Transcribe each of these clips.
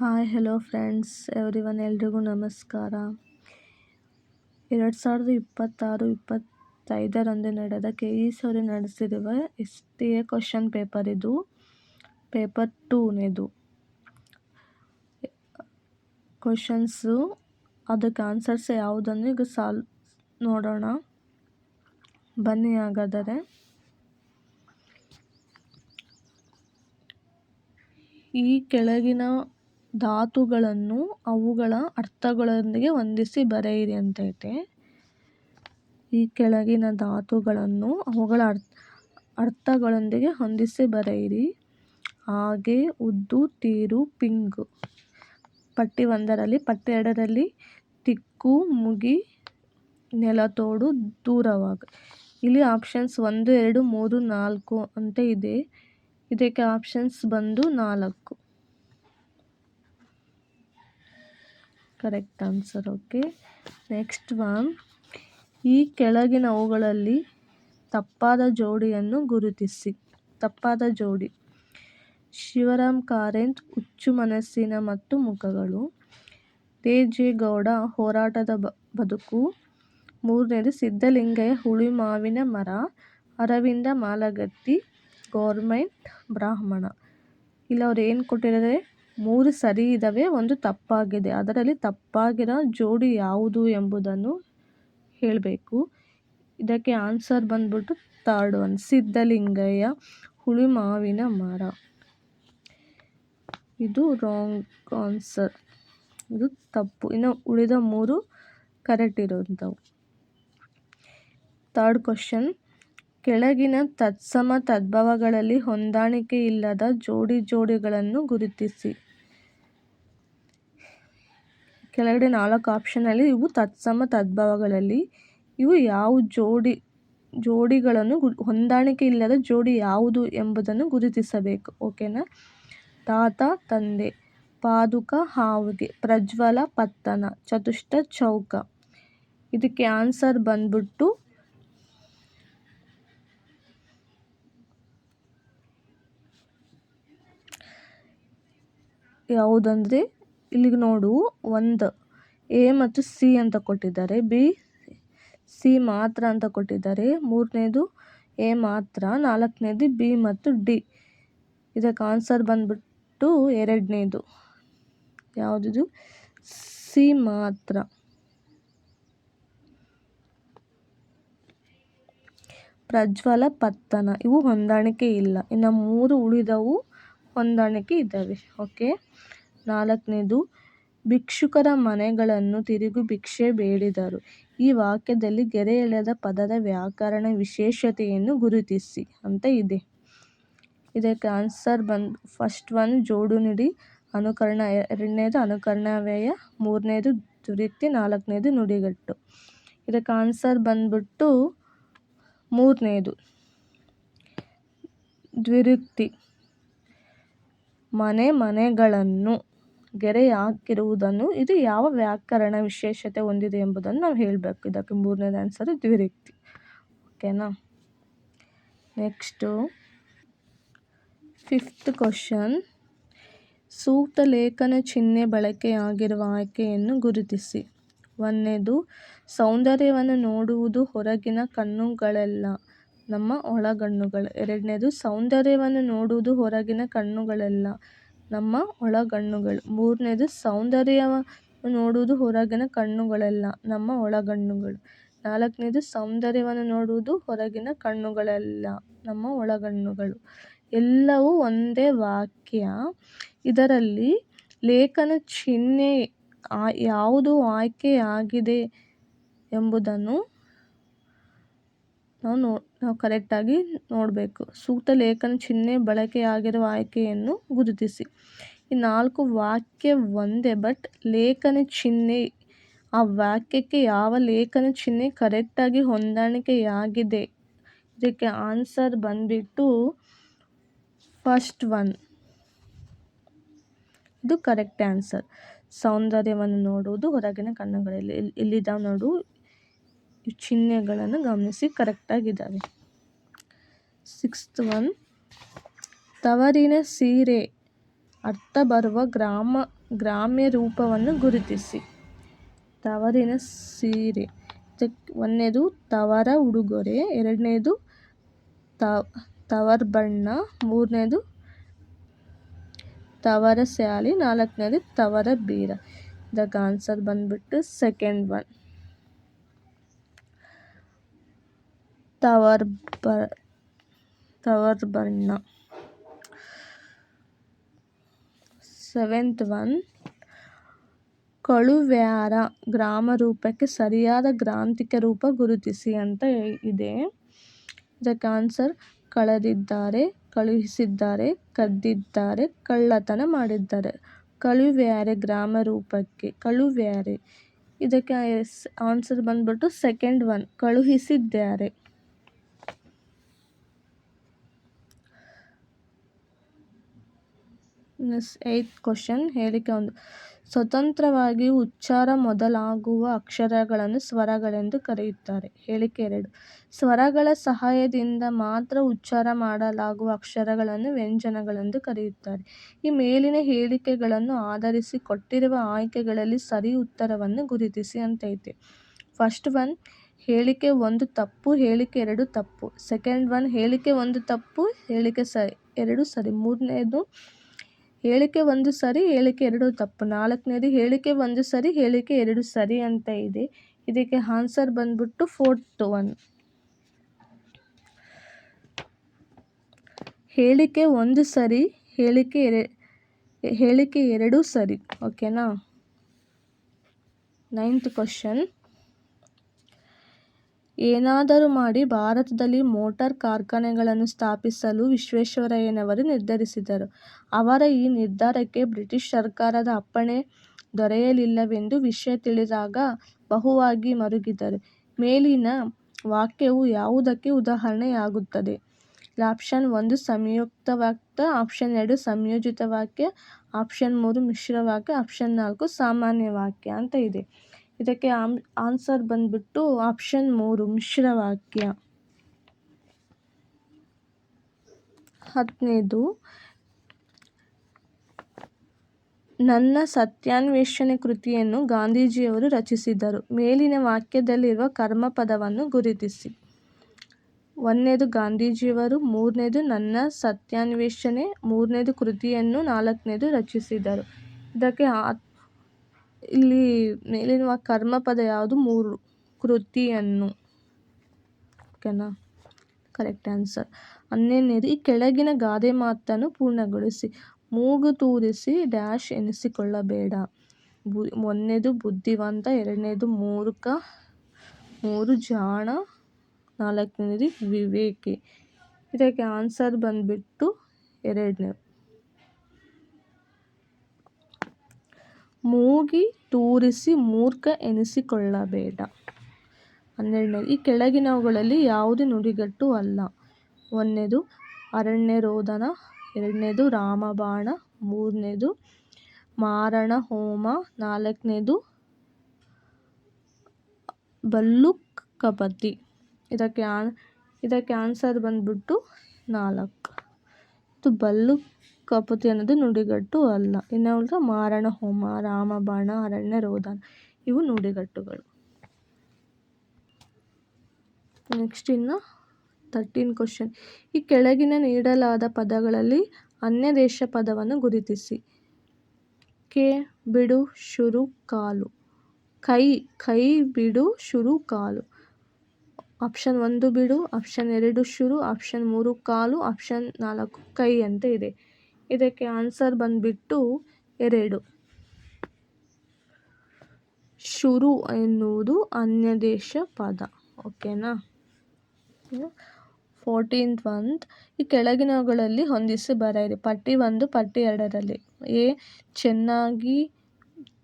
Hi hello friends everyone ಎಲ್ರಿಗೂ ನಮಸ್ಕಾರ. ಎರಡು ಸಾವಿರದ ಇಪ್ಪತ್ತಾರು, ಇಪ್ಪತ್ತೈದರಂದು ನಡೆದ ಕೆ ಇ ಸರಿ ನಡೆಸಿರುವ S T A question paper ಇದು. ಪೇಪರ್ ಟೂನಿದು ಕ್ವಶನ್ಸು, ಅದಕ್ಕೆ ಆನ್ಸರ್ಸ್ ಯಾವುದನ್ನು ಈಗ ಸಾಲ್ವ್ ನೋಡೋಣ. ಬನ್ನಿ ಹಾಗಾದರೆ. ಈ ಕೆಳಗಿನ ಧಾತುಗಳನ್ನು ಅವುಗಳ ಅರ್ಥಗಳೊಂದಿಗೆ ಹೊಂದಿಸಿ ಬರೆಯಿರಿ ಅಂತೈತೆ. ಈ ಕೆಳಗಿನ ಧಾತುಗಳನ್ನು ಅವುಗಳ ಅರ್ಥಗಳೊಂದಿಗೆ ಹೊಂದಿಸಿ ಬರೆಯಿರಿ. ಹಾಗೆ, ಉದ್ದು, ತೀರು, ಪಿಂಗು. ಪಟ್ಟಿ ಒಂದರಲ್ಲಿ, ಪಟ್ಟಿ ಎರಡರಲ್ಲಿ ತಿಕ್ಕು ಮುಗಿ, ನೆಲತೋಡು, ದೂರವಾಗ. ಇಲ್ಲಿ ಆಪ್ಷನ್ಸ್ ಒಂದು, ಎರಡು, ಮೂರು, ನಾಲ್ಕು ಅಂತ ಇದೆ. ಇದಕ್ಕೆ ಆಪ್ಷನ್ಸ್ ಬಂದು ನಾಲ್ಕು. Correct answer, okay? Next one. ಈ ಕೆಳಗಿನ ಅವುಗಳಲ್ಲಿ ತಪ್ಪಾದ ಜೋಡಿಯನ್ನು ಗುರುತಿಸಿ. ತಪ್ಪಾದ ಜೋಡಿ. ಶಿವರಾಮ್ ಕಾರಂತ್, ಹುಚ್ಚು ಮನಸ್ಸಿನ ಮತ್ತು ಮುಖಗಳು. ತೇಜೇಗೌಡ ಹೋರಾಟದ ಬದುಕು. ಮೂರನೇದು, ಸಿದ್ಧಲಿಂಗಯ್ಯ, ಹುಳಿ ಮಾವಿನ ಮರ. ಅರವಿಂದ ಮಾಲಗತ್ತಿ, ಗೌರ್ಮೆಂಟ್, ಬ್ರಾಹ್ಮಣ. ಇಲ್ಲಿ, ಅವ್ರು ಏನು ಕೊಟ್ಟಿದ್ದಾರೆ? ಮೂರು ಸರಿ ಇದ್ದಾವೆ, ಒಂದು ತಪ್ಪಾಗಿದೆ. ಅದರಲ್ಲಿ ತಪ್ಪಾಗಿರೋ ಜೋಡಿ ಯಾವುದು ಎಂಬುದನ್ನು ಹೇಳಬೇಕು. ಇದಕ್ಕೆ ಆನ್ಸರ್ ಬಂದ್ಬಿಟ್ಟು ಥರ್ಡ್ ಒನ್, ಸಿದ್ಧಲಿಂಗಯ್ಯ ಹುಳಿ ಮಾವಿನ ಮರ. ಇದು ರಾಂಗ್ ಆನ್ಸರ್ ಇದು ತಪ್ಪು. ಇನ್ನು ಉಳಿದ ಮೂರು ಕರೆಕ್ಟ್ ಇರೋಂಥವು ಥರ್ಡ್ ಕ್ವಶನ್ ಕೆಳಗಿನ ತತ್ಸಮ ತದ್ಭವಗಳಲ್ಲಿ ಹೊಂದಾಣಿಕೆ ಇಲ್ಲದ ಜೋಡಿ ಜೋಡಿಗಳನ್ನು ಗುರುತಿಸಿ. ಕೆಳಗಡೆ ನಾಲ್ಕು ಆಪ್ಷನಲ್ಲಿ ಇವು ತತ್ಸಮ ತದ್ಭವಗಳಲ್ಲಿ ಇವು ಯಾವ ಜೋಡಿ, ಜೋಡಿಗಳನ್ನು ಹೊಂದಾಣಿಕೆ ಇಲ್ಲದ ಜೋಡಿ ಯಾವುದು ಎಂಬುದನ್ನು ಗುರುತಿಸಬೇಕು, ಓಕೆನಾ? ತಾತ, ತಂದೆ, ಪಾದುಕ, ಹಾವಿಗೆ, ಪ್ರಜ್ವಲ, ಪತ್ತನ, ಚತುಷ್ಟ, ಚೌಕ. ಇದಕ್ಕೆ ಆನ್ಸರ್ ಬಂದ್ಬಿಟ್ಟು ಯಾವುದಂದರೆ ಇಲ್ಲಿಗೆ ನೋಡು, ಒಂದು. ಎ ಮತ್ತು ಸಿ ಅಂತ ಕೊಟ್ಟಿದ್ದಾರೆ. ಬಿ, ಸಿ ಮಾತ್ರ ಅಂತ ಕೊಟ್ಟಿದ್ದಾರೆ. ಮೂರನೇದು, ಎ ಮಾತ್ರ. ನಾಲ್ಕನೇದು, ಬಿ ಮತ್ತು ಡಿ. ಇದಕ್ಕೆ ಆನ್ಸರ್ ಬಂದ್ಬಿಟ್ಟು ಎರಡನೇದು. ಯಾವುದಿದು? ಸಿ ಮಾತ್ರ. ಪ್ರಜ್ವಲ ಪತ್ತನ. ಇವು ಹೊಂದಾಣಿಕೆ ಇಲ್ಲ. ಇನ್ನು ಮೂರು ಉಳಿದವು ಹೊಂದಾಣಿಕೆ ಇದ್ದಾವೆ. ಓಕೆ? ನಾಲ್ಕನೇದು, ಭಿಕ್ಷುಕರ ಮನೆಗಳನ್ನು ತಿರುಗಿ ಭಿಕ್ಷೆ ಬೇಡಿದರು. ಈ ವಾಕ್ಯದಲ್ಲಿ ಗೆರೆ ಎಳೆದ ಪದದ ವ್ಯಾಕರಣ ವಿಶೇಷತೆಯನ್ನು ಗುರುತಿಸಿ ಅಂತ ಇದೆ. ಇದಕ್ಕೆ ಆನ್ಸರ್ ಬಂದು, ಫಸ್ಟ್ ಒನ್ ಜೋಡು ನುಡಿ, ಅನುಕರಣ ಎರಡನೇದು ಅನುಕರಣವ್ಯಯ, ಮೂರನೇದು ದುರಿತಿ ನಾಲ್ಕನೇದು ನುಡಿಗಟ್ಟು. ಇದಕ್ಕೆ ಆನ್ಸರ್ ಬಂದ್ಬಿಟ್ಟು ಮೂರನೇದು ದ್ವಿರುಕ್ತಿ ಮನೆ ಮನೆಗಳನ್ನು. ಗೆರೆ ಹಾಕಿರುವುದನ್ನು ಇದು ಯಾವ ವ್ಯಾಕರಣ ವಿಶೇಷತೆ ಹೊಂದಿದೆ ಎಂಬುದನ್ನು ನಾವು ಹೇಳಬೇಕು. ಇದಕ್ಕೆ ಮೂರನೇದು ಆನ್ಸರ್ ದ್ವಿರಕ್ತಿ ಓಕೆನಾ ನೆಕ್ಸ್ಟು ಫಿಫ್ತ್ ಕ್ವಶನ್ ಸೂಕ್ತ ಲೇಖನ ಚಿಹ್ನೆ ಬಳಕೆಯಾಗಿರುವ ಆಯ್ಕೆಯನ್ನು ಗುರುತಿಸಿ. ಒಂದನೇದು, ಸೌಂದರ್ಯವನ್ನು ನೋಡುವುದು ಹೊರಗಿನ ಕಣ್ಣುಗಳೆಲ್ಲ, ನಮ್ಮ ಒಳಗಣ್ಣುಗಳು. ಎರಡನೇದು, ಸೌಂದರ್ಯವನ್ನು ನೋಡುವುದು ಹೊರಗಿನ ಕಣ್ಣುಗಳೆಲ್ಲ ನಮ್ಮ ಒಳಗಣ್ಣುಗಳು. ಮೂರನೇದು ಸೌಂದರ್ಯ ನೋಡುವುದು ಹೊರಗಿನ ಕಣ್ಣುಗಳೆಲ್ಲ, ನಮ್ಮ ಒಳಗಣ್ಣುಗಳು. ನಾಲ್ಕನೇದು ಸೌಂದರ್ಯವನ್ನು ನೋಡುವುದು ಹೊರಗಿನ ಕಣ್ಣುಗಳೆಲ್ಲ, ನಮ್ಮ ಒಳಗಣ್ಣುಗಳು. ಎಲ್ಲವೂ ಒಂದೇ ವಾಕ್ಯ. ಇದರಲ್ಲಿ ಲೇಖನ ಚಿಹ್ನೆ ಯಾವುದು ಆಯ್ಕೆಯಾಗಿದೆ ಎಂಬುದನ್ನು ನಾವು ನೋ, ನಾವು ಕರೆಕ್ಟಾಗಿ ನೋಡಬೇಕು. ಸೂಕ್ತ ಲೇಖನ ಚಿಹ್ನೆ ಬಳಕೆಯಾಗಿರುವ ಆಯ್ಕೆಯನ್ನು ಗುರುತಿಸಿ. ಈ ನಾಲ್ಕು ವಾಕ್ಯ ಒಂದೇ, ಬಟ್ ಲೇಖನ ಚಿಹ್ನೆ, ಆ ವಾಕ್ಯಕ್ಕೆ ಯಾವ ಲೇಖನ ಚಿಹ್ನೆ ಕರೆಕ್ಟಾಗಿ ಹೊಂದಾಣಿಕೆಯಾಗಿದೆ? ಇದಕ್ಕೆ ಆನ್ಸರ್ ಬಂದುಬಿಟ್ಟು ಫಸ್ಟ್ ಒನ್. ಇದು ಕರೆಕ್ಟ್ ಆನ್ಸರ್. ಸೌಂದರ್ಯವನ್ನು ನೋಡುವುದು ಹೊರಗಿನ ಕಣ್ಣುಗಳಲ್ಲಿ. ಇಲ್ಲಿದ್ದಾವೆ ನೋಡು. ಚಿಹ್ನೆಗಳನ್ನು ಗಮನಿಸಿ ಕರೆಕ್ಟಾಗಿದ್ದಾವೆ. ಸಿಕ್ಸ್ತ್ ಒನ್ ತವರಿನ ಸೀರೆ ಅರ್ಥ ಬರುವ ಗ್ರಾಮ, ಗ್ರಾಮ್ಯ ರೂಪವನ್ನು ಗುರುತಿಸಿ. ತವರಿನ ಸೀರೆ ಒಂದನೇದು ತವರ ಉಡುಗೊರೆ, ಎರಡನೇದು ತವರ್ ಬಣ್ಣ, ಮೂರನೇದು ತವರ ಸ್ಯಾಲಿ, ನಾಲ್ಕನೇದು ತವರ ಬೀರ. ಇದಕ್ಕೆ ಆನ್ಸರ್ ಬಂದ್ಬಿಟ್ಟು ಸೆಕೆಂಡ್ ಒನ್ ತವರ್ ಬಣ್ಣ ಸೆವೆಂತ್ ಒನ್ ಕಳುವ್ಯಾರ ಗ್ರಾಮ ರೂಪಕ್ಕೆ ಸರಿಯಾದ ಗ್ರಾಂಥಿಕ ರೂಪ ಗುರುತಿಸಿ ಅಂತ ಇದೆ. ಇದಕ್ಕೆ ಆನ್ಸರ್ ಕಳೆದಿದ್ದಾರೆ, ಕಳುಹಿಸಿದ್ದಾರೆ, ಕದ್ದಿದ್ದಾರೆ, ಕಳ್ಳತನ ಮಾಡಿದ್ದಾರೆ. ಕಳುವ್ಯಾರೆ ಗ್ರಾಮ ರೂಪಕ್ಕೆ ಕಳುವ್ಯಾರೆ. ಇದಕ್ಕೆ ಆನ್ಸರ್ ಬಂದ್ಬಿಟ್ಟು ಸೆಕೆಂಡ್ ಒನ್ ಕಳುಹಿಸಿದ್ದಾರೆ. ಏಯ್ತ್ ಕ್ವಶನ್ ಹೇಳಿಕೆ ಒಂದು. ಸ್ವತಂತ್ರವಾಗಿ ಉಚ್ಚಾರ ಮೊದಲಾಗುವ ಅಕ್ಷರಗಳನ್ನು ಸ್ವರಗಳೆಂದು ಕರೆಯುತ್ತಾರೆ. ಹೇಳಿಕೆ ಎರಡು. ಸ್ವರಗಳ ಸಹಾಯದಿಂದ ಮಾತ್ರ ಉಚ್ಚಾರ ಮಾಡಲಾಗುವ ಅಕ್ಷರಗಳನ್ನು ವ್ಯಂಜನಗಳೆಂದು ಕರೆಯುತ್ತಾರೆ. ಈ ಮೇಲಿನ ಹೇಳಿಕೆಗಳನ್ನು ಆಧರಿಸಿ ಕೊಟ್ಟಿರುವ ಆಯ್ಕೆಗಳಲ್ಲಿ ಸರಿ ಉತ್ತರವನ್ನು ಗುರುತಿಸಿ ಅಂತೈತೆ. ಫಸ್ಟ್ ಒನ್ ಹೇಳಿಕೆ ಒಂದು ತಪ್ಪು, ಹೇಳಿಕೆ ಎರಡು ತಪ್ಪು. ಸೆಕೆಂಡ್ ಒನ್ ಹೇಳಿಕೆ ಒಂದು ತಪ್ಪು, ಹೇಳಿಕೆ ಸರಿ ಎರಡು ಸರಿ. ಮೂರನೇದು ಹೇಳಿಕೆ ಒಂದು ಸರಿ, ಹೇಳಿಕೆ ಎರಡು ತಪ್ಪು. ನಾಲ್ಕನೇದು, ಹೇಳಿಕೆ ಒಂದು ಸರಿ, ಹೇಳಿಕೆ ಎರಡು ಸರಿ ಅಂತ ಇದೆ. ಇದಕ್ಕೆ ಆನ್ಸರ್ ಬಂದ್ಬಿಟ್ಟು ಫೋರ್ತ್ ಒನ್ ಹೇಳಿಕೆ ಒಂದು ಸರಿ, ಹೇಳಿಕೆ ಎರೆ, ಹೇಳಿಕೆ ಎರಡು ಸರಿ. ಓಕೆನಾ ನೈನ್ತ್ ಕ್ವಶನ್ ಏನಾದರೂ ಮಾಡಿ ಭಾರತದಲ್ಲಿ ಮೋಟಾರ್ ಕಾರ್ಖಾನೆಗಳನ್ನು ಸ್ಥಾಪಿಸಲು ವಿಶ್ವೇಶ್ವರಯ್ಯನವರು ನಿರ್ಧರಿಸಿದರು. ಅವರ ಈ ನಿರ್ಧಾರಕ್ಕೆ ಬ್ರಿಟಿಷ್ ಸರ್ಕಾರದ ಅಪ್ಪಣೆ ದೊರೆಯಲಿಲ್ಲವೆಂದು ವಿಷಯ ತಿಳಿದಾಗ ಬಹುವಾಗಿ ಮರುಗಿದರು. ಮೇಲಿನ ವಾಕ್ಯವು ಯಾವುದಕ್ಕೆ ಉದಾಹರಣೆಯಾಗುತ್ತದೆ? ಆಪ್ಷನ್ ಒಂದು ಸಂಯುಕ್ತ ವಾಕ್ಯ, ಆಪ್ಷನ್ ಎರಡು ಸಂಯೋಜಿತ ವಾಕ್ಯ, ಆಪ್ಷನ್ ಮೂರು ಮಿಶ್ರ ವಾಕ್ಯ, ಆಪ್ಷನ್ ನಾಲ್ಕು ಸಾಮಾನ್ಯ ವಾಕ್ಯ ಅಂತ ಇದೆ. ಇದಕ್ಕೆ ಆಮ್, ಆನ್ಸರ್ ಬಂದ್ಬಿಟ್ಟು ಆಪ್ಷನ್ ಮೂರು ಮಿಶ್ರವಾಕ್ಯ ಹದಿನೈದು. ನನ್ನ ಸತ್ಯಾನ್ವೇಷಣೆ ಕೃತಿಯನ್ನು ಗಾಂಧೀಜಿಯವರು ರಚಿಸಿದರು ಮೇಲಿನ ವಾಕ್ಯದಲ್ಲಿರುವ ಕರ್ಮಪದವನ್ನು ಗುರುತಿಸಿ. ಒಂದನೇದು ಗಾಂಧೀಜಿಯವರು, ಮೂರನೇದು ನನ್ನ ಸತ್ಯಾನ್ವೇಷಣೆ, ಮೂರನೇದು ಕೃತಿಯನ್ನು, ನಾಲ್ಕನೇದು ರಚಿಸಿದರು. ಇದಕ್ಕೆ ಇಲ್ಲಿ ಮೇಲಿನ ಕರ್ಮಪದ ಯಾವುದು? ಮೂರು. ಕೃತಿಯನ್ನು. ಓಕೆನಾ ಕರೆಕ್ಟ್ ಆನ್ಸರ್ ಹನ್ನೆರಡನೇದು, ಈ ಕೆಳಗಿನ ಗಾದೆ ಮಾತನ್ನು ಪೂರ್ಣಗೊಳಿಸಿ. ಮೂಗು ತೂರಿಸಿ, ಡ್ಯಾಶ್ ಎನಿಸಿಕೊಳ್ಳಬೇಡ. ಬು, ಒಂದನೇದು ಬುದ್ಧಿವಂತ, ಎರಡನೇದು ಮೂರ್ಖ, ಮೂರು ಜಾಣ, ನಾಲ್ಕನೇದು ವಿವೇಕಿ. ಇದಕ್ಕೆ ಆನ್ಸರ್ ಬಂದುಬಿಟ್ಟು ಎರಡನೇ ಮೂಗಿ ತೂರಿಸಿ ಮೂರ್ಖ ಎನಿಸಿಕೊಳ್ಳಬೇಡ. ಹನ್ನೆರಡನೇ ಈ ಕೆಳಗಿನವುಗಳಲ್ಲಿ ಯಾವುದು ನುಡಿಗಟ್ಟು ಅಲ್ಲ. ಒಂದನೇದು ಅರಣ್ಯ ರೋದನ ಎರಡನೇದು, ರಾಮಬಾಣ. ಮೂರನೇದು ಮಾರಣ ಹೋಮ ನಾಲ್ಕನೇದು ಕಪತಿ ಇದಕ್ಕೆ ಆನ್, ಇದಕ್ಕೆ ಆನ್ಸರ್ ಬಂದ್ಬಿಟ್ಟು ನಾಲ್ಕು. ಇದು ಬಲ್ಲು ಕಪತಿ ಅನ್ನೋದು ನುಡಿಗಟ್ಟು ಅಲ್ಲ. ಇನ್ನು ಮಾರಣ, ಹೋಮ ರಾಮಬಾಣ ಅರಣ್ಯ ರೋಧನ ಇವು ನುಡಿಗಟ್ಟುಗಳು. ನೆಕ್ಸ್ಟ್ ಇನ್ನು ತರ್ಟೀನ್ ಕ್ವಶನ್ ಈ ಕೆಳಗಿನ ನೀಡಲಾದ ಪದಗಳಲ್ಲಿ ಅನ್ಯ ದೇಶ ಪದವನ್ನು ಗುರುತಿಸಿ. ಕೆ, ಬಿಡು, ಶುರು, ಕಾಲು. ಕೈ ಕೈ, ಬಿಡು, ಶುರು, ಕಾಲು. ಆಪ್ಷನ್ ಒಂದು ಬಿಡು ಆಪ್ಷನ್ ಎರಡು ಶುರು ಆಪ್ಷನ್ ಮೂರು ಕಾಲು ಆಪ್ಷನ್ ನಾಲ್ಕು ಕೈ ಅಂತ ಇದೆ. ಇದಕ್ಕೆ ಆನ್ಸರ್ ಬಂದ್ಬಿಟ್ಟು ಎರಡು. ಶುರು ಎನ್ನುವುದು ಅನ್ಯದೇಶ ಪದ. ಓಕೆನಾ ಫೋರ್ಟೀನ್ತ್ ಒಂದು ಈ ಕೆಳಗಿನಗಳಲ್ಲಿ ಹೊಂದಿಸಿ ಬರೆಯಿರಿ. ಪಟ್ಟಿ ಒಂದು, ಪಟ್ಟಿ ಎರಡರಲ್ಲಿ. ಎ, ಚೆನ್ನಾಗಿ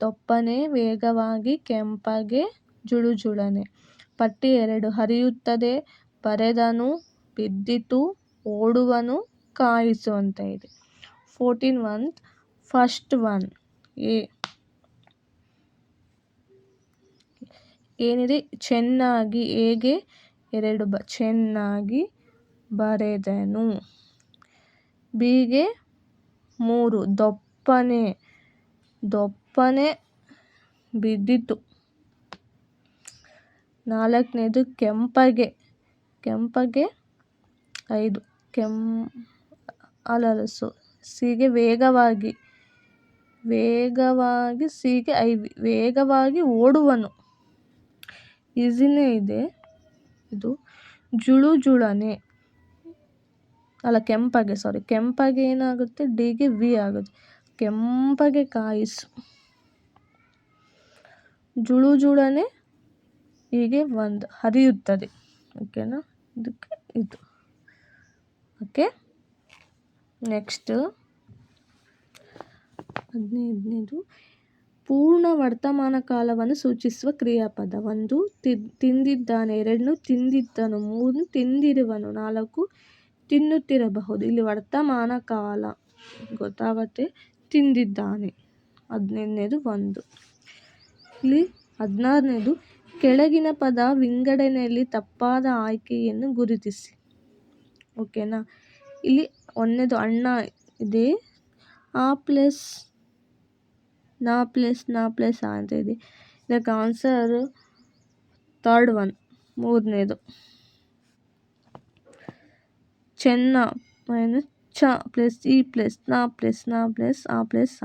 ದಪ್ಪನೆ ವೇಗವಾಗಿ, ಕೆಂಪಗೆ, ಜುಳುಜುಳನೆ. ಪಟ್ಟಿ ಎರಡು, ಹರಿಯುತ್ತದೆ, ಬರೆದನು, ಬಿದ್ದಿತು, ಓಡುವನು, ಕಾಯಿಸುವಂತೆ ಇದೆ. ಫೋರ್ಟೀನ್ ಒನ್ ಫಸ್ಟ್ ಒನ್ ಏನಿದೆ? ಚೆನ್ನಾಗಿ ಹೇಗೆ? ಎರಡು ಬ, ಚೆನ್ನಾಗಿ ಬರೆದನು. ಬಿಗೆ ಮೂರು ದೊಪ್ಪ ದೊಪ್ಪನೆ ದೊಪ್ಪನೆ ಬಿದ್ದಿತು ನಾಲ್ಕನೇದು ಕೆಂಪಗೆ ಕೆಂಪಗೆ ಐದು, ಕೆಂ, ಅಲಲಸು. ಸಿಗೆ ವೇಗವಾಗಿ ವೇಗವಾಗಿ ಸಿಗೆ ಐ ವೇಗವಾಗಿ ಓಡುವನು. ಈಸಿನೇ ಇದೆ ಇದು. ಜುಳು ಜುಳನೆ. ಅಲ್ಲ, ಕೆಂಪಗೆ ಸಾರಿ ಕೆಂಪಗೆ ಏನಾಗುತ್ತೆ? ಡಿಗೆ ವಿ ಆಗುತ್ತೆ. ಕೆಂಪಗೆ ಕಾಯಿಸು. ಜುಳು ಜುಳನೆ ಹೀಗೆ ಒಂದು ಹರಿಯುತ್ತದೆ. ಓಕೆನಾ ಇದಕ್ಕೆ ಇದು. Okay next? ಹದಿನೈದನೇದು ಪೂರ್ಣ ವರ್ತಮಾನ ಕಾಲವನ್ನು ಸೂಚಿಸುವ ಕ್ರಿಯಾಪದ. ಒಂದು ತಿಂದಿದ್ದಾನೆ. ಎರಡನ್ನು ತಿಂದಿದ್ದನು. ಮೂರನ್ನು ತಿಂದಿರುವನು. ನಾಲ್ಕು, ತಿನ್ನುತ್ತಿರಬಹುದು. ಇಲ್ಲಿ ವರ್ತಮಾನ ಕಾಲ ಗೊತ್ತಾಗತ್ತೆ. ತಿಂದಿದ್ದಾನೆ. ಹದಿನೈದನೇದು ಒಂದು. ಇಲ್ಲಿ ಹದಿನಾರನೇದು, ಕೆಳಗಿನ ಪದ ವಿಂಗಡಣೆಯಲ್ಲಿ ತಪ್ಪಾದ ಆಯ್ಕೆಯನ್ನು ಗುರುತಿಸಿ. ಓಕೆನಾ? ಇಲ್ಲಿ ಒಂದನೇದು ಅಣ್ಣ ಇದೆ ಆ ಪ್ಲಸ್ ನಾ ಪ್ಲಸ್ ನಾ ಪ್ಲಸ್ ಆ ಅಂತ ಇದೆ ಇದಕ್ಕೆ ಆನ್ಸರ್ ಥರ್ಡ್ ಒನ್ ಮೂರನೇದು ಚೆನ್ನ ಮೈನಸ್ ಚ ಪ್ಲಸ್ ಇ ಪ್ಲಸ್ ನಾ ಪ್ಲಸ್ ನಾ ಪ್ಲಸ್ ಆ ಪ್ಲಸ್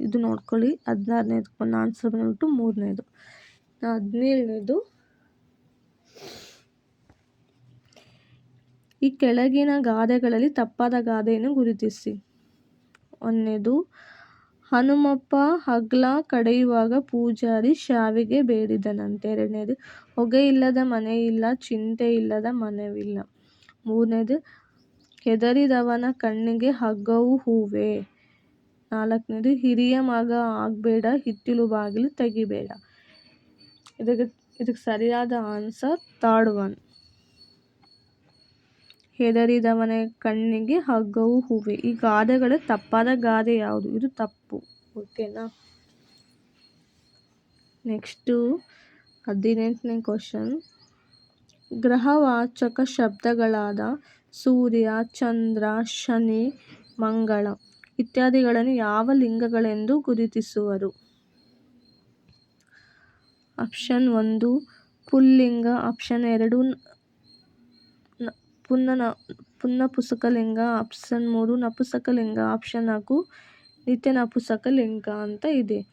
ಇದು ನೋಡ್ಕೊಳ್ಳಿ ಹದಿನಾರನೇದು ಆನ್ಸರ್ ಬಂದ್ಬಿಟ್ಟು ಮೂರನೇದು ಹದಿನೇಳನೇದು ಈ ಕೆಳಗಿನ ಗಾದೆಗಳಲ್ಲಿ ತಪ್ಪಾದ ಗಾದೆಯನ್ನು ಗುರುತಿಸಿ. ಒಂದನೇದು, ಹನುಮಪ್ಪ ಹಗ್ಲ ಕಡೆಯುವಾಗ ಪೂಜಾರಿ ಶಾವಿಗೆ ಬೇಡಿದನಂತೆ. ಎರಡನೇದು, ಹೊಗೆ ಇಲ್ಲದ ಮನೆ ಇಲ್ಲ, ಚಿಂತೆ ಇಲ್ಲದ ಮನವಿಲ್ಲ. ಮೂರನೇದು, ಹೆದರಿದವನ ಕಣ್ಣಿಗೆ ಹಗ್ಗವು ಹೂವೆ. ನಾಲ್ಕನೇದು, ಹಿರಿಯ ಮಗ ಆಗಬೇಡ, ಹಿತ್ತಿಲು ಬಾಗಿಲು ತೆಗಿಬೇಡ. ಇದಕ್ಕೆ ಇದಕ್ಕೆ ಸರಿಯಾದ ಆನ್ಸರ್ ಥರ್ಡ್ ಒನ್ ಹೆದರಿದವನ ಕಣ್ಣಿಗೆ ಹಗ್ಗವು ಹೂವೆ. ಈ ಗಾದೆಗಳು ತಪ್ಪಾದ ಗಾದೆ ಯಾವುದು? ಇದು ತಪ್ಪು. ಓಕೆನಾ? ನೆಕ್ಸ್ಟು ಹದಿನೆಂಟನೇ ಕ್ವಶನ್. ಗ್ರಹವಾಚಕ ಶಬ್ದಗಳಾದ ಸೂರ್ಯ, ಚಂದ್ರ, ಶನಿ, ಮಂಗಳ ಇತ್ಯಾದಿಗಳನ್ನು ಯಾವ ಲಿಂಗಗಳೆಂದು ಗುರುತಿಸುವರು? ಆಪ್ಷನ್ ಒಂದು, ಪುಲ್ಲಿಂಗ. ಆಪ್ಷನ್ ಎರಡು ಪುನ್ನ ಪುಂನಪುಂಸಕಲಿಂಗ ಆಪ್ಷನ್ ಮೂರು, ನಪುಂಸಕಲಿಂಗ ಆಪ್ಷನ್ ನಾಲ್ಕು ನಿತ್ಯ ನಪುಂಸಕಲಿಂಗ ಅಂತ ಇದೆ.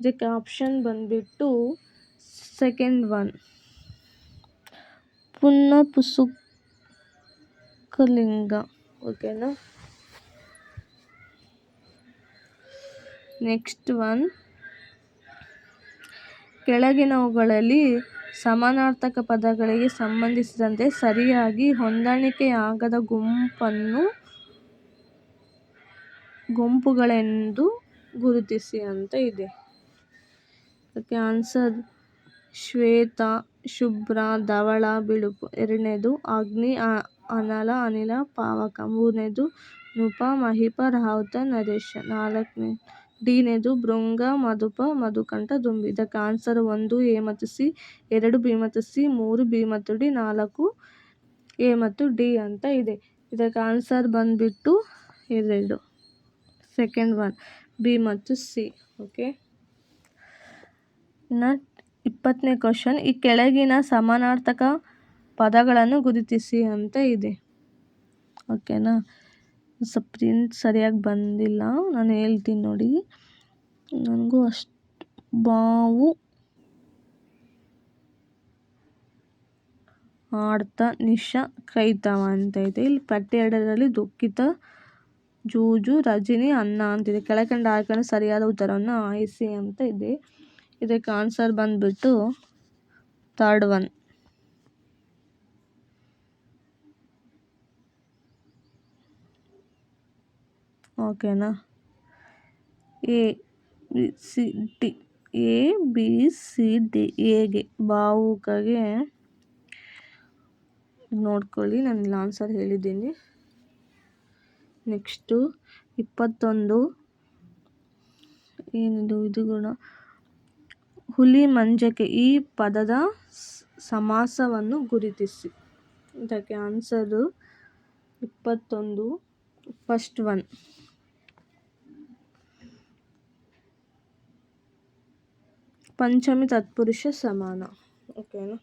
ಇದಕ್ಕೆ ಆಪ್ಷನ್ ಬಂದುಬಿಟ್ಟು ಸೆಕೆಂಡ್ ಒನ್. ಪುಂನಪುಂಸಕಲಿಂಗ ಓಕೆನಾ? Next one. ಕೆಳಗಿನವುಗಳಲ್ಲಿ ಸಮಾನಾರ್ಥಕ ಪದಗಳಿಗೆ ಸಂಬಂಧಿಸಿದಂತೆ ಸರಿಯಾಗಿ ಹೊಂದಾಣಿಕೆಯಾಗದ ಗುಂಪನ್ನು ಗುಂಪುಗಳೆಂದು ಗುರುತಿಸಿ ಅಂತ ಇದೆ. ಅದಕ್ಕೆ ಆನ್ಸರ್ ಶ್ವೇತ, ಶುಭ್ರ, ಧವಳ, ಬಿಳುಪು ಎರಡನೇದು ಅಗ್ನಿ ಅನಲ, ಅನಿಲ, ಪಾವಕ ಮೂರನೇದು ನೃಪ, ಮಹಿಪ ರಾಹುತ ನರೇಶ. ನಾಲ್ಕನೇ ಡಿನೇದು ಭೃಂಗ, ಮಧುಪ, ಮಧುಕಂಠ ದುಂಬಿ. ಇದಕ್ಕೆ ಆನ್ಸರ್ ಒಂದು, ಎ ಮತ್ತು ಸಿ, ಎರಡು, ಬಿ ಮತ್ತು ಸಿ, ಮೂರು, ಬಿ ಮತ್ತು ಡಿ, ನಾಲ್ಕು, ಎ ಮತ್ತು ಡಿ ಅಂತ ಇದೆ. ಇದಕ್ಕೆ ಆನ್ಸರ್ ಬಂದುಬಿಟ್ಟು ಎರಡು ಸೆಕೆಂಡ್ ಒನ್ ಬಿ ಮತ್ತು ಸಿ ಓಕೆ ಇನ್ನು ಇಪ್ಪತ್ತನೇ ಕ್ವಶನ್ ಈ ಕೆಳಗಿನ ಸಮಾನಾರ್ಥಕ ಪದಗಳನ್ನು ಗುರುತಿಸಿ ಅಂತ ಇದೆ. ಓಕೆನಾ ಸ್ವಲ್ಪ ಪ್ರಿಂಟ್ ಸರಿಯಾಗಿ ಬಂದಿಲ್ಲ. ನಾನು ಹೇಳ್ತೀನಿ ನೋಡಿ. ನನಗೂ ಅಷ್ಟು ಬಾವು ಆಡ್ತ ನಿಶ ಕೈತವ ಅಂತ ಇದೆ. ಇಲ್ಲಿ ಪಟ್ಟಿ ಎರಡರಲ್ಲಿ ದುಃಖಿತ ಜೂಜು, ರಜಿನಿ ಅನ್ನ ಅಂತಿದೆ ಕೆಳಕಂಡ ಹಾಕೊಂಡು ಸರಿಯಾದ ಉತ್ತರವನ್ನು ಆಯಿಸಿ ಅಂತ ಇದೆ. ಇದಕ್ಕೆ ಆನ್ಸರ್ ಬಂದುಬಿಟ್ಟು ಥರ್ಡ್ ಒನ್ ಓಕೆನಾ? A, B, C, D, A, B, C, D ಎಗೆ ಭಾವುಕಗೆ ನೋಡ್ಕೊಳ್ಳಿ, ನಾನು ಇಲ್ಲಿ ಆನ್ಸರ್ ಹೇಳಿದ್ದೀನಿ. ನೆಕ್ಸ್ಟು, ಇಪ್ಪತ್ತೊಂದು. ಏನಿದು ಇದು ಗುಣ? ಹುಲಿ ಮಂಜಕ್ಕೆ ಈ ಪದದ ಸಮಾಸವನ್ನು ಗುರುತಿಸಿ. ಇದಕ್ಕೆ ಆನ್ಸರು ಇಪ್ಪತ್ತೊಂದು, ಫಸ್ಟ್ ಒನ್. ಪಂಚಮಿ ತತ್ಪುರುಷ ಸಮಾನ. ಓಕೆನಾ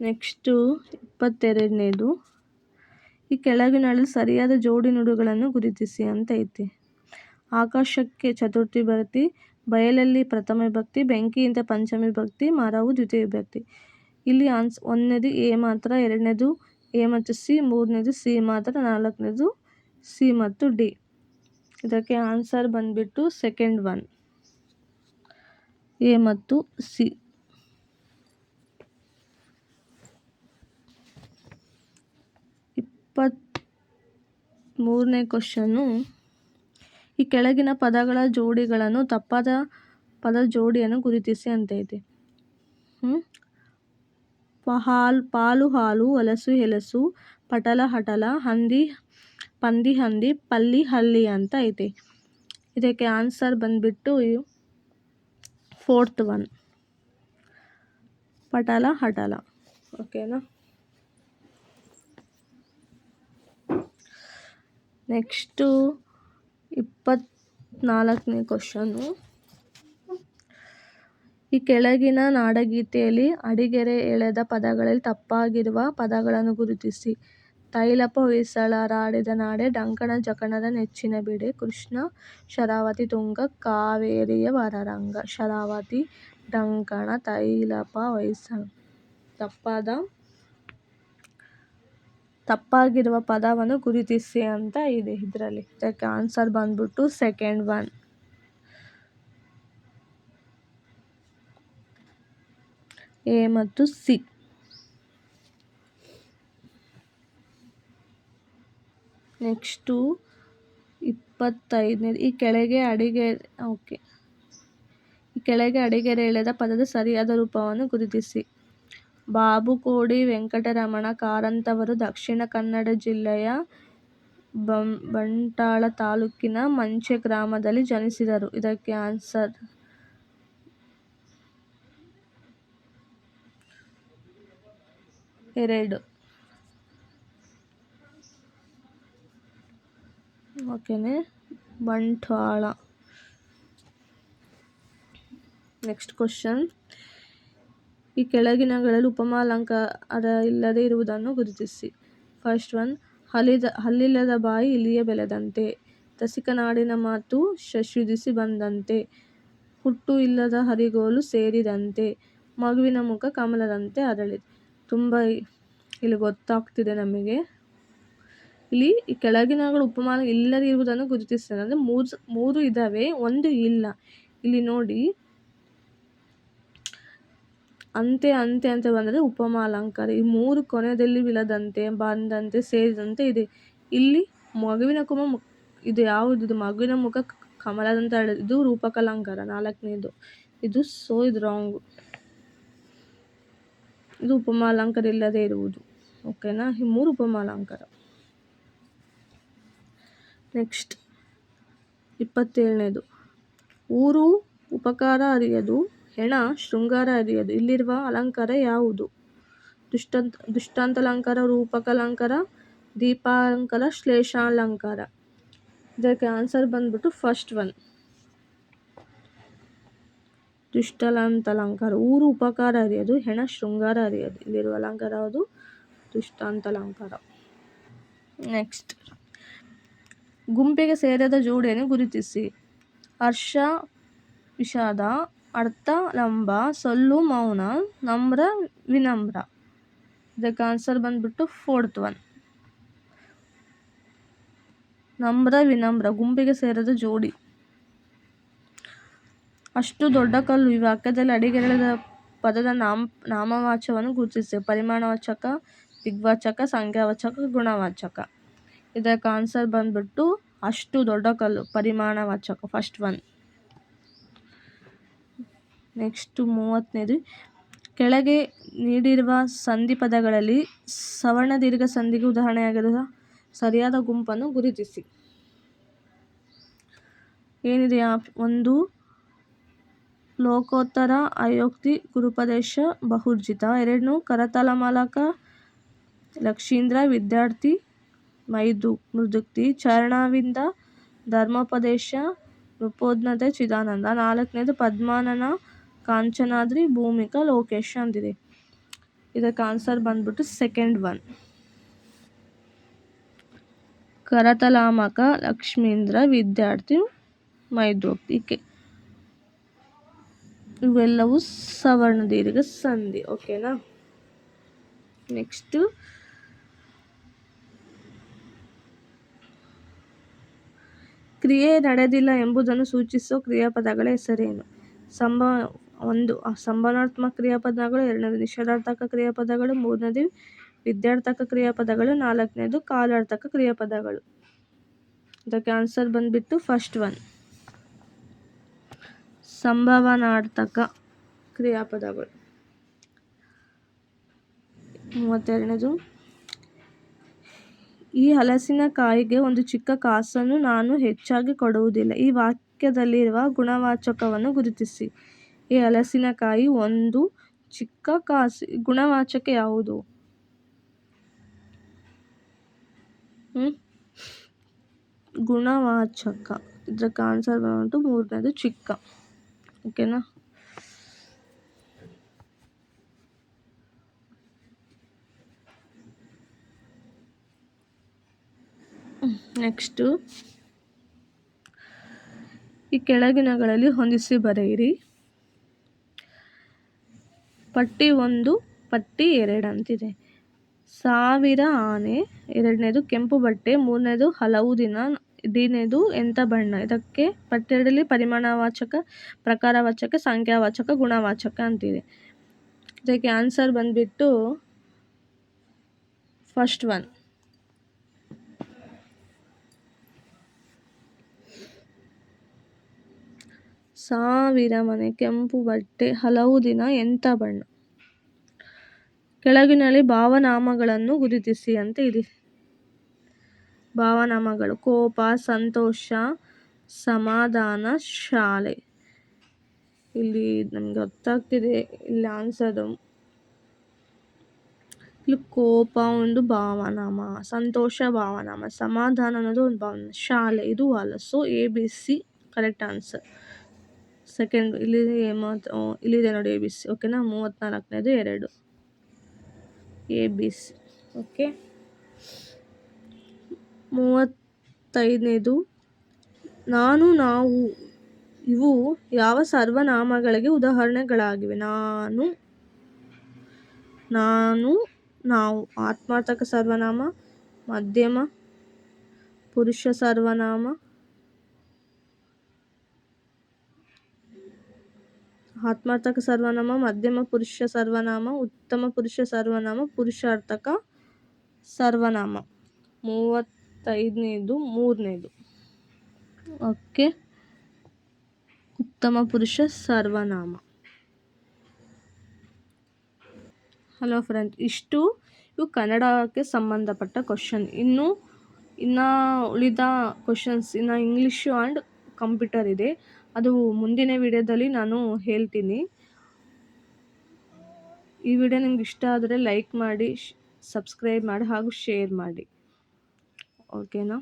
ನೆಕ್ಸ್ಟು ಇಪ್ಪತ್ತೆರಡನೇದು. ಈ ಕೆಳಗಿನಲ್ಲಿ ಸರಿಯಾದ ಜೋಡಿ ನುಡುಗಳನ್ನು ಗುರುತಿಸಿ ಅಂತ ಐತಿ. ಆಕಾಶಕ್ಕೆ ಚತುರ್ಥಿ ಭಕ್ತಿ, ಬಯಲಲ್ಲಿ ಪ್ರಥಮ ಭಕ್ತಿ, ಬೆಂಕಿಯಿಂದ ಪಂಚಮಿ ಭಕ್ತಿ, ಮರವು ದ್ವಿತೀಯ ಭಕ್ತಿ. ಇಲ್ಲಿ ಆನ್ಸ್ ಒಂದನೇದು ಎ ಮಾತ್ರ, ಎರಡನೇದು ಎ ಮತ್ತು ಸಿ, ಮೂರನೇದು ಸಿ ಮಾತ್ರ, ನಾಲ್ಕನೇದು ಸಿ ಮತ್ತು ಡಿ. ಇದಕ್ಕೆ ಆನ್ಸರ್ ಬಂದ್ಬಿಟ್ಟು ಸೆಕೆಂಡ್ ಒನ್ ಎ ಮತ್ತು ಸಿ ಮೂರನೇ ಕ್ವಶನ್ನು ಈ ಕೆಳಗಿನ ಪದಗಳ ಜೋಡಿಗಳನ್ನು ತಪ್ಪಾದ ಪದ ಜೋಡಿಯನ್ನು ಗುರುತಿಸಿ ಅಂತ ಇದೆ. ಪಹಾಲ್, ಪಾಲು ಹಾಲು ಹೊಲಸು ಎಲಸು ಪಟಲ, ಹಟಲ, ಹಂದಿ ಪಂದಿ ಹಂದಿ ಪಲ್ಲಿ ಹಲ್ಲಿ ಅಂತ ಇದೆ ಇದಕ್ಕೆ ಆನ್ಸರ್ ಬಂದ್ಬಿಟ್ಟು ಫೋರ್ತ್ ಒನ್. ಪಟಲ, ಹಟಲ. ಓಕೆನಾ? ನೆಕ್ಸ್ಟು ಇಪ್ಪತ್ನಾಲ್ಕನೇ ಕ್ವಶನು. ಈ ಕೆಳಗಿನ ನಾಡಗೀತೆಯಲ್ಲಿ ಅಡಿಗೆರೆ ಎಳೆದ ಪದಗಳಲ್ಲಿ ತಪ್ಪಾಗಿರುವ ಪದಗಳನ್ನು ಗುರುತಿಸಿ. ತೈಲಪ ಹೊಯ್ಸಳರಾಡಿದ ನಾಡೆ ಡಂಕಣ ಜಕಣರ ನೆಚ್ಚಿನ ಬಿಡೆ ಕೃಷ್ಣ ಶರಾವತಿ ತುಂಗ ಕಾವೇರಿಯ ವರರಂಗ. ಶರಾವತಿ, ಡಂಕಣ ತೈಲಪ ಹೊಯ್ಸಳ ತಪ್ಪಾಗಿರುವ ಪದವನ್ನು ಗುರುತಿಸಿ ಅಂತ ಇದೆ ಇದರಲ್ಲಿ. ಇದಕ್ಕೆ ಆನ್ಸರ್ ಬಂದ್ಬಿಟ್ಟು ಸೆಕೆಂಡ್ ಒನ್ ಎ ಮತ್ತು ಸಿ. ನೆಕ್ಸ್ಟು ಇಪ್ಪತ್ತೈದನೇ, ಈ ಕೆಳಗೆ ಅಡಿಗೆ, ಓಕೆ. ಈ ಕೆಳಗೆ ಅಡಿಗೆರೆ ಎಳೆದ ಪದದ ಸರಿಯಾದ ರೂಪವನ್ನು ಗುರುತಿಸಿ. ಬಾಬುಕೋಡಿ ವೆಂಕಟರಮಣ ಕಾರಂತವರು ದಕ್ಷಿಣ ಕನ್ನಡ ಜಿಲ್ಲೆಯ ಬಂ ಬಂಟಾಳ ತಾಲೂಕಿನ ಮಂಚೆ ಗ್ರಾಮದಲ್ಲಿ ಜನಿಸಿದರು. ಇದಕ್ಕೆ ಆನ್ಸರ್ ಎರಡು. ಓಕೆನೆ. ಬಂಟ್ವಾಳ. ನೆಕ್ಸ್ಟ್ ಕ್ವಶನ್ ಈ ಕೆಳಗಿನಗಳಲ್ಲಿ ಉಪಮಾಲಂಕಾರ ಇಲ್ಲದೇ ಇರುವುದನ್ನು ಗುರುತಿಸಿ. ಫಸ್ಟ್ ಒನ್ ಹಲಿದ, ಹಲ್ಲಿಲ್ಲದ ಬಾಯಿ ಇಲ್ಲಿಯೇ ಬೆಳೆದಂತೆ. ನಾಡಿನ ಮಾತು ಶಶುದಿಸಿ ಬಂದಂತೆ. ಹುಟ್ಟು ಇಲ್ಲದ ಹರಿಗೋಲು ಸೇರಿದಂತೆ. ಮಗುವಿನ ಮುಖ ಕಮಲದಂತೆ ಅರಳಿದೆ. ತುಂಬ ಇಲ್ಲಿ ಗೊತ್ತಾಗ್ತಿದೆ ನಮಗೆ. ಇಲ್ಲಿ ಕೆಳಗಿನಗಳು ಉಪಮಾನ ಇಲ್ಲದೆ ಇರುವುದನ್ನು ಗುರುತಿಸ್ತದೆ ಅಂದರೆ ಮೂರು ಮೂರು ಇದ್ದಾವೆ ಒಂದು ಇಲ್ಲ. ಇಲ್ಲಿ ನೋಡಿ. ಅಂತೆ ಅಂತೆ ಅಂತ ಬಂದರೆ ಉಪಮ ಅಲಂಕಾರ ಈ ಮೂರು ಕೊನೆಯಲ್ಲಿ ವಿಲದಂತೆ ಬಂದಂತೆ, ಸೇರಿದಂತೆ ಇದೆ. ಇಲ್ಲಿ ಮಗುವಿನ ಕುಮ ಇದು ಯಾವುದು? ಮಗುವಿನ ಮುಖ ಕಮಲದಂತ ಇದು ರೂಪಕಲಂಕಾರ, ನಾಲ್ಕನೇದು. ಇದು ಸೋ ಇದು ರಾಂಗ್ ಇದು ಉಪಮಾಲಂಕಾರ ಇಲ್ಲದೆ ಇರುವುದು. ಓಕೆನಾ ಈ ಮೂರು ಉಪಮಾಲಂಕಾರ. ನೆಕ್ಸ್ಟ್ ಇಪ್ಪತ್ತೇಳನೇದು. ಊರು, ಉಪಕಾರ ಅರಿಯದು, ಹೆಣ, ಶೃಂಗಾರ ಅರಿಯದು. ಇಲ್ಲಿರುವ ಅಲಂಕಾರ ಯಾವುದು? ದುಷ್ಟಂತ, ದುಷ್ಟಾಂತಲಂಕಾರ, ರೂಪಕಾಲಂಕಾರ, ದೀಪಾಲಂಕಾರ, ಶ್ಲೇಷಾಲಂಕಾರ. ಇದಕ್ಕೆ ಆನ್ಸರ್ ಬಂದ್ಬಿಟ್ಟು ಫಸ್ಟ್ ಒನ್ ದುಷ್ಟಲಂತಲಂಕಾರ. ಊರು, ಉಪಕಾರ ಅರಿಯೋದು, ಹೆಣ, ಶೃಂಗಾರ ಅರಿಯೋದು. ಇಲ್ಲಿರುವ ಅಲಂಕಾರ ಯಾವುದು? ದುಷ್ಟಾಂತಲಂಕಾರ. ನೆಕ್ಸ್ಟ್ ಗುಂಪಿಗೆ ಸೇರದ ಜೋಡಿಯನ್ನು ಗುರುತಿಸಿ. ಹರ್ಷ, ವಿಷಾದ, ಅರ್ಥ, ಲಂಬ, ಸೊಲ್ಲು, ಮೌನ, ನಮ್ರ, ವಿನಮ್ರ. ಇದಕ್ಕೆ ಆನ್ಸರ್ ಬಂದ್ಬಿಟ್ಟು ಫೋರ್ತ್ ಒನ್ ನಮ್ರ, ವಿನಮ್ರ, ಗುಂಪಿಗೆ ಸೇರದ ಜೋಡಿ. ಅಷ್ಟು ದೊಡ್ಡ ಕಲ್ಲು ಈ ವಾಕ್ಯದಲ್ಲಿ ಪದದ ನಾಮ, ನಾಮವಾಚವನ್ನು ಗುರುತಿಸಿ. ಪರಿಮಾಣವಾಚಕ, ದಿಗ್ವಾಚಕ, ಸಂಖ್ಯಾವಾಚಕ, ಗುಣವಾಚಕ. ಇದಕ್ಕೆ ಆನ್ಸರ್ ಬಂದ್ಬಿಟ್ಟು ಅಷ್ಟು ದೊಡ್ಡ ಕಲ್ಲು, ಪರಿಮಾಣವಾಚಕ ಫಸ್ಟ್ ಒನ್ ನೆಕ್ಸ್ಟು ಮೂವತ್ತನೇದು. ಕೆಳಗೆ ನೀಡಿರುವ ಸಂಧಿ ಪದಗಳಲ್ಲಿ ಸವರ್ಣ ದೀರ್ಘ ಸಂಧಿಗೆ ಉದಾಹರಣೆಯಾಗಿರುವ ಸರಿಯಾದ ಗುಂಪನ್ನು ಗುರುತಿಸಿ. ಏನಿದೆ ಒಂದು? ಲೋಕೋತ್ತರ ಅಯೋಕ್ತಿ ಗುರುಪದೇಶ, ಬಹುರ್ಜಿತ. ಎರಡನ್ನೂ ಕರತಲ ಮಾಲಕ ಲಕ್ಷೀಂದ್ರ ವಿದ್ಯಾರ್ಥಿ ಮೈದು ಮೃದುಕ್ತಿ ಚರಣವಿಂದ ಧರ್ಮೋಪದೇಶ ರುಪೋದ್ನತೆ ಚಿದಾನಂದ ನಾಲ್ಕನೇದು ಪದ್ಮಾನನ ಕಾಂಚನಾದ್ರಿ ಭೂಮಿಕಾ ಲೋಕೇಶ್ ಅಂತಿದೆ ಇದಕ್ಕೆ ಆನ್ಸರ್ ಬಂದ್ಬಿಟ್ಟು ಸೆಕೆಂಡ್ ಒನ್ ಕರತಲಾಮಕ ಲಕ್ಷ್ಮೀಂದ್ರ ವಿದ್ಯಾರ್ಥಿ ಮೈದ್ರೋಕ್ತಿ ಇವೆಲ್ಲವೂ ಸವರ್ಣ ದೀರ್ಘ ಸಂಧಿ ಓಕೆನಾ ನೆಕ್ಸ್ಟು ಕ್ರಿಯೆ ನಡೆದಿಲ್ಲ ಎಂಬುದನ್ನು ಸೂಚಿಸುವ ಕ್ರಿಯಾಪದಗಳ ಹೆಸರೇನು? ಸಂಭವ ಒಂದು ಸಂಭವನಾತ್ಮಕ ಕ್ರಿಯಾಪದಗಳು, ಎರಡನೇದು ನಿಷೇಧಾರ್ಥಕ ಕ್ರಿಯಾಪದಗಳು, ಮೂರನೇದು ವಿದ್ಯಾರ್ಥಕ ಕ್ರಿಯಾಪದಗಳು, ನಾಲ್ಕನೇದು ಕಾಲಾರ್ಥಕ ಕ್ರಿಯಾಪದಗಳು. ಇದಕ್ಕೆ ಆನ್ಸರ್ ಬಂದ್ಬಿಟ್ಟು ಫಸ್ಟ್ ಒನ್ ಸಂಭವನಾರ್ಥಕ ಕ್ರಿಯಾಪದಗಳು. ಮೂವತ್ತೆರಡನೇದು ಈ ಹಲಸಿನಕಾಯಿಗೆ ಒಂದು ಚಿಕ್ಕ ಕಾಸನ್ನು ನಾನು ಹೆಚ್ಚಾಗಿ ಕೊಡುವುದಿಲ್ಲ. ಈ ವಾಕ್ಯದಲ್ಲಿರುವ ಗುಣವಾಚಕವನ್ನು ಗುರುತಿಸಿ. ಈ ಹಲಸಿನಕಾಯಿ ಒಂದು ಚಿಕ್ಕ ಕಾಸು. ಗುಣವಾಚಕ ಯಾವುದು? ಗುಣವಾಚಕ. ಇದಕ್ಕೆ ಆನ್ಸರ್ ಬಂದ್ಬಿಟ್ಟು ಮೂರನೇದು ಚಿಕ್ಕ. ಓಕೆನಾ ನೆಕ್ಸ್ಟು, ಈ ಕೆಳಗಿನಗಳಲ್ಲಿ ಹೊಂದಿಸಿ ಬರೆಯಿರಿ. ಪಟ್ಟಿ ಒಂದು, ಪಟ್ಟಿ ಎರಡು ಅಂತಿದೆ. ಸಾವಿರ ಆನೆ, ಎರಡನೇದು ಕೆಂಪು ಬಟ್ಟೆ, ಮೂರನೇದು ಹಲವು ದಿನ ದಿನೇದು ಎಂಥ ಬಣ್ಣ. ಇದಕ್ಕೆ ಪಟ್ಟಿಯಲ್ಲಿ ಪರಿಮಾಣವಾಚಕ, ಪ್ರಕಾರವಾಚಕ, ಸಂಖ್ಯಾವಾಚಕ, ಗುಣವಾಚಕ ಅಂತಿದೆ. ಇದಕ್ಕೆ ಆನ್ಸರ್ ಬಂದುಬಿಟ್ಟು ಫಸ್ಟ್ ಒನ್ ಸಾವಿರ ಮನೆ, ಕೆಂಪು ಬಟ್ಟೆ, ಹಲವು ದಿನ ಎಂಥ ಬಣ್ಣ. ಕೆಳಗಿನಲ್ಲಿ ಭಾವನಾಮಗಳನ್ನು ಗುರುತಿಸಿ ಅಂತ ಇದೆ ಭಾವನಾಮಗಳು, ಕೋಪ, ಸಂತೋಷ, ಸಮಾಧಾನ, ಶಾಲೆ. ಇಲ್ಲಿ ನಮ್ಗೆ ಗೊತ್ತಾಗ್ತಿದೆ, ಇಲ್ಲಿ ಆನ್ಸರು ಇಲ್ಲಿ ಕೋಪ ಒಂದು ಭಾವನಾಮ, ಸಂತೋಷ ಭಾವನಾಮ, ಸಮಾಧಾನ ಅನ್ನೋದು ಒಂದು ಭಾವನ ಶಾಲೆ. ಇದು ಹಲಸು A B C correct answer second ಇಲ್ಲಿ ಮತ್ತು ಇಲ್ಲಿದೆ ನೋಡಿ ಎ ಬಿ ಸಿ ಓಕೆನಾ ಮೂವತ್ತ್ನಾಲ್ಕನೇದು ಎರಡು. ಎ ಬಿ ಸಿ ಓಕೆ ಮೂವತ್ತೈದನೇದು, ನಾನು, ನಾವು, ಇವು ಯಾವ ಸರ್ವನಾಮಗಳಿಗೆ ಉದಾಹರಣೆಗಳಾಗಿವೆ? ನಾನು ನಾನು, ನಾವು, ಆತ್ಮಾರ್ಥಕ ಸರ್ವನಾಮ, ಮಧ್ಯಮ, ಪುರುಷ ಸರ್ವನಾಮ ಆತ್ಮಾರ್ಥಕ ಸರ್ವನಾಮ, ಮಧ್ಯಮ ಪುರುಷ ಸರ್ವನಾಮ, ಉತ್ತಮ ಪುರುಷ ಸರ್ವನಾಮ, ಪುರುಷಾರ್ಥಕ ಸರ್ವನಾಮ. ಮೂವತ್ತೈದನೇದು, ಮೂರನೇದು. ಓಕೆ. ಉತ್ತಮ ಪುರುಷ ಸರ್ವನಾಮ. ಹಲೋ ಫ್ರೆಂಡ್ ಇಷ್ಟು. ಇವು ಕನ್ನಡಕ್ಕೆ ಸಂಬಂಧಪಟ್ಟ ಕ್ವಶನ್. ಇನ್ನು ಇನ್ನು ಉಳಿದ ಕ್ವಶನ್ಸ್, ಇನ್ನು ಇಂಗ್ಲೀಷು ಆ್ಯಂಡ್ ಕಂಪ್ಯೂಟರ್ ಇದೆ. ಅದು ಮುಂದಿನ ವಿಡಿಯೋದಲ್ಲಿ ನಾನು ಹೇಳ್ತೀನಿ. ಈ ವಿಡಿಯೋ ನಿಮ್ಗೆ ಇಷ್ಟ ಆದರೆ ಲೈಕ್ ಮಾಡಿ ಸಬ್ಸ್ಕ್ರೈಬ್ ಮಾಡಿ ಹಾಗೂ ಶೇರ್ ಮಾಡಿ. ಓಕೆನಾ